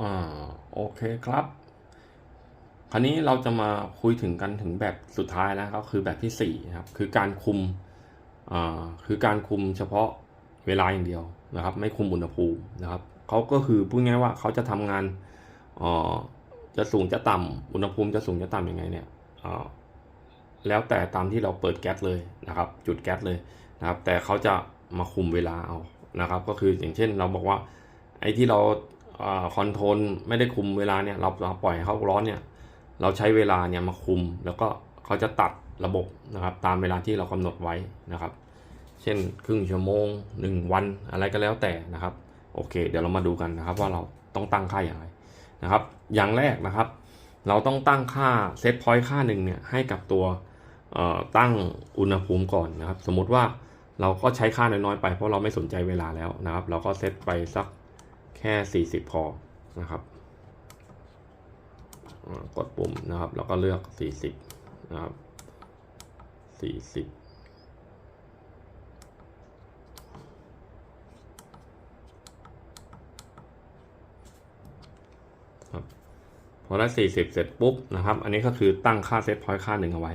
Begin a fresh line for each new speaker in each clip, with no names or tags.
อ่าโอเคครับ คราวนี้เราจะมาคุยถึงกันถึงแบบสุดท้ายแล้วก็คือแบบที่สี่นะครับคือการคุมอ่าคือการคุมเฉพาะเวลาอย่างเดียวนะครับ ไม่คุมอุณหภูมินะครับเขาก็คือพูดง่ายว่าเขาจะทำงานอ่อจะสูงจะต่ำอุณหภูมิจะสูงจะต่ำยังไงเนี่ยอ่อแล้วแต่ตามที่เราเปิดแก๊สเลยนะครับ จุดแก๊สเลยนะครับ แต่เขาจะมาคุมเวลาเอานะครับ ก็คืออย่างเช่นเราบอกว่าไอ้ที่เรา คอนโทรลไม่ได้คุมเวลาเนี่ยเราเราปล่อยให้เขาร้อนเนี่ยเราใช้เวลาเนี่ยมาคุม แล้วก็เขาจะตัดระบบนะครับตามเวลาที่เรากำหนดไว้นะครับ เช่นครึ่งชั่วโมง 1 วันอะไรก็แล้วแต่นะครับโอเค เดี๋ยวเรามาดูกันนะครับว่าเราต้องตั้งค่าอย่างไรนะครับ อย่างแรกนะครับ เราต้องตั้งค่าเซตพอยต์ค่าหนึ่งเนี่ยให้กับตัวตั้งอุณหภูมิก่อนนะครับ สมมติว่าเราก็ใช้ค่าน้อยๆไปเพราะเราไม่สนใจเวลาแล้วนะครับ เราก็เซตไปสัก แค่ 40 พอนะครับกดปุ่มนะครับ แล้วก็เลือก 40 นะครับ 40ครับพอได้ 40 เสร็จปุ๊บนะครับ อันนี้ก็คือตั้งค่าเซตพอยต์ค่าหนึ่งเอาไว้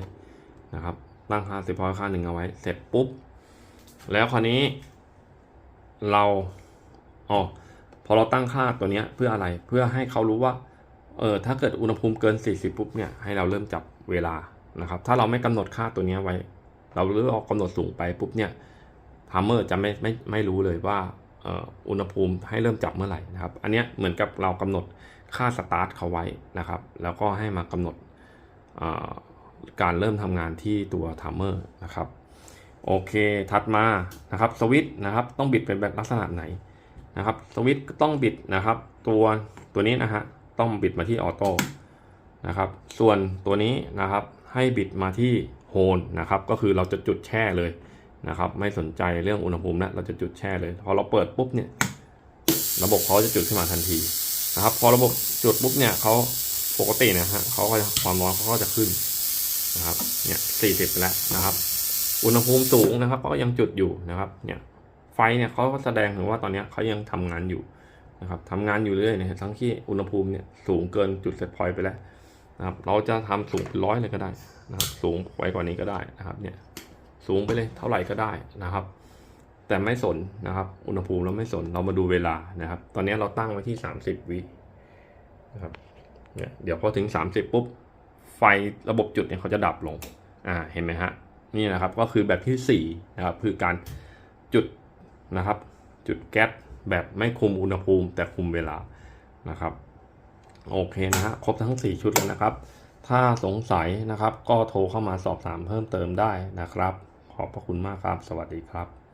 นะครับ ตั้งค่าเซตพอยต์ค่าหนึ่งเอาไว้ เสร็จปุ๊บ แล้วคราวนี้เราอ๋อ พอเราตั้งค่าตัวนี้เพื่ออะไรเพื่อให้เขารู้ว่าเออถ้าเกิดอุณหภูมิเกิน 40 ปุ๊บเนี่ยให้เราเริ่มจับเวลานะครับ ถ้าเราไม่กำหนดค่าตัวนี้ไว้ เราหรือออกกำหนดสูงไปปุ๊บเนี่ยทามเมอร์จะไม่ไม่ไม่รู้เลยว่าเอ่ออุณหภูมิให้เริ่มจับเมื่อไหร่นะครับ อันนี้เหมือนกับเรากำหนดค่าสตาร์ทเขาไว้นะครับ แล้วก็ให้มากำหนดอ่อการเริ่มทำงานที่ตัวทามเมอร์นะครับ โอเค ถัดมานะครับสวิตช์นะครับ ต้องบิดเป็นแบบลักษณะไหน นะครับสวิตช์ต้องบิดนะครับ ตัวตัวนี้นะฮะต้องบิดมาที่ออโต้นะครับ ส่วนตัวนี้นะครับให้บิดมาที่โฮนนะครับ ก็คือเราจะจุดแช่เลยนะครับ ไม่สนใจเรื่องอุณหภูมินะเราจะจุดแช่เลย พอเราเปิดปุ๊บเนี่ย ระบบเขาจะจุดขึ้นมาทันทีนะครับ พอระบบจุดปุ๊บเนี่ยเขาปกตินะฮะเขาก็ความร้อนเขาก็จะขึ้นนะครับ เนี่ยสี่สิบแล้วนะครับ อุณหภูมิสูงนะครับเขาก็ยังจุดอยู่นะครับ เนี่ย ไฟเนี่ยเขาก็แสดงถึงว่าตอนนี้เขายังทำงานอยู่นะครับทำงานอยู่เรื่อยเนะทั้งที่อุณหภูมิเนี่ยสูงเกินจุดเซตพอยต์ไปแล้วนะครับเราจะทำสูงเป็นร้อยเลยก็ได้นะครับสูงไว้กว่านี้ก็ได้นะครับเนี่ยสูงไปเลยเท่าไหร่ก็ได้นะครับ แต่ไม่สนนะครับ อุณหภูมิเราไม่สนเรามาดูเวลานะครับ ตอนนี้เราตั้งไว้ที่ 30วินะครับเนี่ยเดี๋ยวพอถึง 30 ปุ๊บ ไฟระบบจุดเนี่ยเขาจะดับลงอ่าเห็นไหมฮะนี่นะครับก็คือแบบที่4นะครับคือการจุด นะครับ จุดแก๊สแบบไม่คุมอุณหภูมิ แต่คุมเวลานะครับ โอเคนะฮะครบทั้ง 4 ชุดแล้วนะครับ ถ้าสงสัยนะครับก็โทรเข้ามาสอบถามเพิ่มเติมได้นะครับ ขอบพระคุณมากครับ สวัสดีครับ